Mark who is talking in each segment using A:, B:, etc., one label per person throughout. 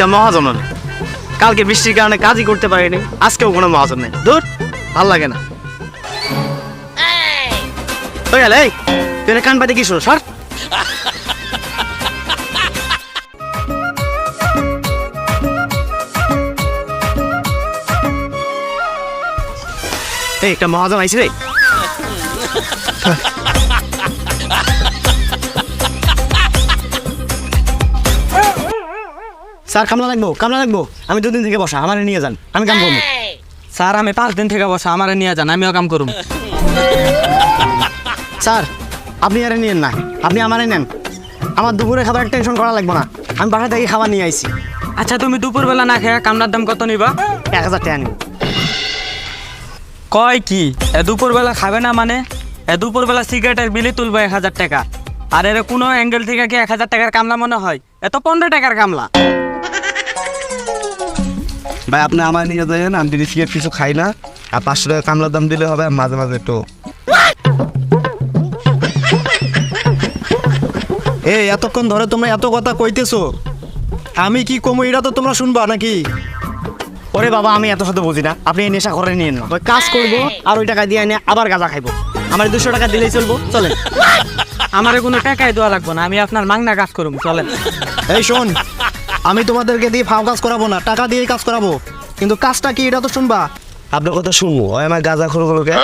A: একটা মহাজন কালকে বৃষ্টির কারণে কাজই করতে পারিনি আজকেও কোনো মহাজন নেই। দূর ভালো লাগে না। ওই গেলে তুই কান পাতে কি শুনো সর। এই একটা মহাজন আইছি রে। স্যার কামলা লাগবো কামলা লাগবো। আমি দুদিন থেকে বসা আমার নিয়ে যান আমি কাম করব।
B: স্যার আমি পাঁচ দিন থেকে বসা আমারে নিয়ে যান আমিও কাম করুম।
A: স্যার আপনি আরে নিয়েন না আপনি আমারে নেন। আমার দুপুরে খাবার টেনশন করা লাগবে না আমি বাসা থেকে খাবার নিয়ে আইছি।
B: আচ্ছা তুমি দুপুরবেলা না খেয়ে কামলার দাম কত নিবা?
A: এক হাজার টাকা নিব।
B: কয় কি এ দুপুরবেলা খাবে না মানে? এ দুপুরবেলা সিগারেটের বিলি তুলবে এক হাজার টাকা। আর এর কোনো অ্যাঙ্গেল থেকে কি এক হাজার টাকার কামলা মনে হয়? এত পনেরো টাকার কামলা।
C: ভাই আপনি আমার নিয়ে যাবেন আমি সিগারেট কিছু খাই না। আর পাঁচশো টাকা কামলার দাম দিলে হবে আর মাঝে মাঝে একটু। এই এতক্ষণ ধরে তোমরা এত কথা কইতেছো। আমি কি কমু এটা তো তোমরা শুনবা নাকি?
A: ওরে বাবা আমি এত সাথে বুঝি না। আপনি এই নেশা করে নিয়েন না। ওই কাজ করব আর ওই টাকা দিয়ে এনে আবার গাঁজা খাইবো। আমার দুশো টাকা দিলেই চলবো চলেন।
B: আমারে কোনো টাকাই দেওয়া লাগবে না আমি আপনার মাংনা কাজ করুম চলেন।
C: এই শোন আমি তোমাদেরকে দিয়ে ফাও কাজ করাবো না টাকা দিয়েই কাজ করাবো। কিন্তু কাজটা কি এটা তো শুনবা? আপনার কথা শুনব। ওই আমার গাঁজা খোরগুলোকে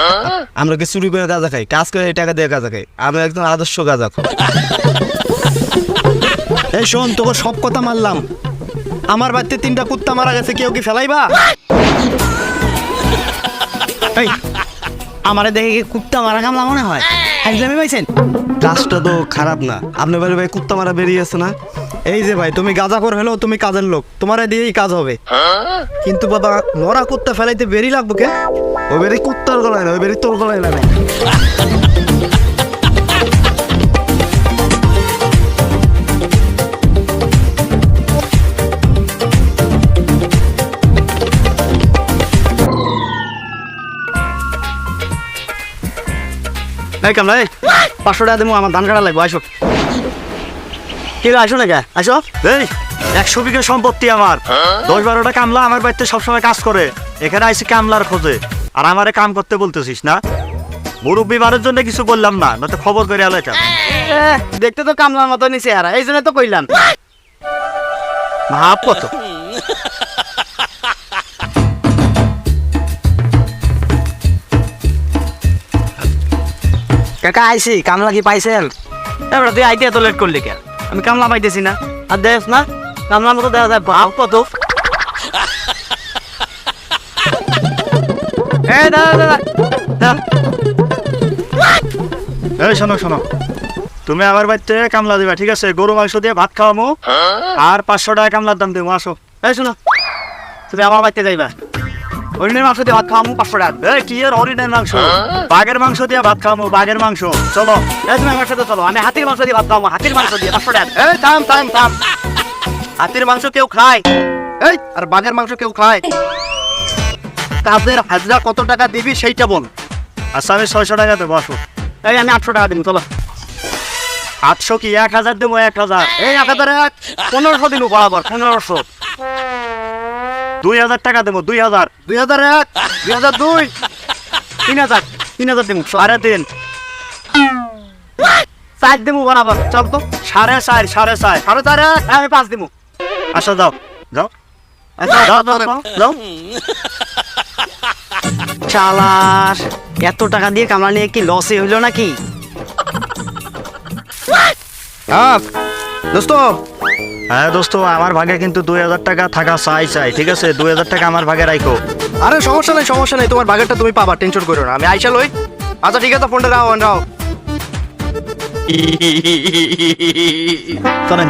C: আমরা কি চুরি করে গাঁজা খাই? কাজ করে টাকা দিয়ে গাঁজা খাই। আমি একদম আদর্শ গাঁজা খোর। এই শোন তোকে সব কথা মারলাম আমার বাড়িতে তিনটা কুত্তা মারা গেছে কেউ কি ফেলাইবা?
A: এই আমারে দেখে কি কুত্তা মারা কামলা মনে হয়? একদমই পাইছেন?
C: কাজটা তো খারাপ না। আপনার বাড়ি ভাই কুত্তা মারা বেরিয়ে আছে না? এই যে ভাই তুমি গাঁজা করে হলেও তুমি কাজের লোক। তোমার দিয়েই কাজ হবে। কিন্তু বাবা মরা কুত্তা ফেলাইতে বেরি লাগবো কে? ও বেরি কুত্তার গলায় না ওই বেরি তোর গলায় না।
A: এই কামলা এই। পাঁচশো টাকা দেবো আমার ধান কাটা লাগবো আসো। কি রে, আসো না কে আসো।
D: এই একশো বিঘা সম্পত্তি আমার। দশ বারোটা কামলা আমার বাড়িতে সবসময় কাজ করে। এখানে আইসি কামলার খোঁজে। আর আমারে কাম করতে বলতেছিস না? মুরব্বী বারের জন্য কিছু বললাম না নয়তো খবর করে আলো এটা।
A: দেখতে তো কামলার মতো নিচে আর এই জন্য তো কইলাম। ভাব কত? কাকা আইসি কামলা কি পাইছেন? এবার তুই আইতে এত লেট করলি কেন? আমি কামলা পাইতেছি না। আর দেখ না, কামলার মতো দেখা যায় ভাব কত। দাদা দাদা দাদা।
D: এই, শোনো শোনো। তুমি আমার বাড়িতে কামলা দিবা, ঠিক আছে? গরু, মাংস দিয়ে ভাত খাওয়ামো। আর পাঁচশো টাকা কামলার দাম দেবো, আসো।
A: এই, শোনো। তুমি আমার বাড়িতে যাইবা। হরিণের মাংস দিয়ে ভাত খাওয়ামু পাঁচশো টাকা।
D: এই কি এর হরিণের মাংস? বাঘের মাংস দিয়ে ভাত খাওয়ামো বাঘের মাংস। চলো।
A: এই তুমি আমার সাথে চলো। আমি হাতির মাংস দিয়ে ভাত খাওয়াবো হাতির মাংস দিয়ে পাঁচশো টাকা। এই থাম থাম থাম। হাতির মাংস কেউ খায়?
C: এই আর বাঘের মাংস কেউ খায়? কাজের হাজরা কত টাকা দিবি সেইটা বল।
D: আচ্ছা আমি ছয়শো টাকা দেবো আসো।
A: এই আমি আটশো টাকা দিব চলো।
D: আটশো কি? এক হাজার দেবো এক হাজার।
A: এই এক হাজার এক। পনেরোশো দিন বরাবর পনেরোশো।
D: দুই হাজার টাকা দেবো দুই হাজার।
A: দুই হাজার এক দুই হাজার দুই। তিন হাজার তিন হাজার দিব
D: সাড়ে তিন।
A: চার দিব বরাবর চল তো।
D: সাড়ে চার সাড়ে চার।
A: সাড়ে চার এক? আমি পাঁচ দিব।
D: আসো যাও। যাও।
A: আচ্ছা,
D: যাও যাও যাও, যাও।
A: চালার এত টাকা দিয়ে কামলা নিয়ে কি লসই হইল নাকি?
C: হ্যাঁ দোস্ত।
D: হ্যাঁ দোস্ত আমার ভাগে কিন্তু দুই হাজার টাকা থাকা চাই চাই ঠিক আছে? দুই হাজার টাকা আমার ভাগে রাখো
C: আরে সমস্যা নেই সমস্যা নেই তোমার ভাগেরটা তুমি পাবা টেনশন করো না আমি আইসা লই। আচ্ছা ঠিক আছে ফোনটা রাও রাও।
A: চলেন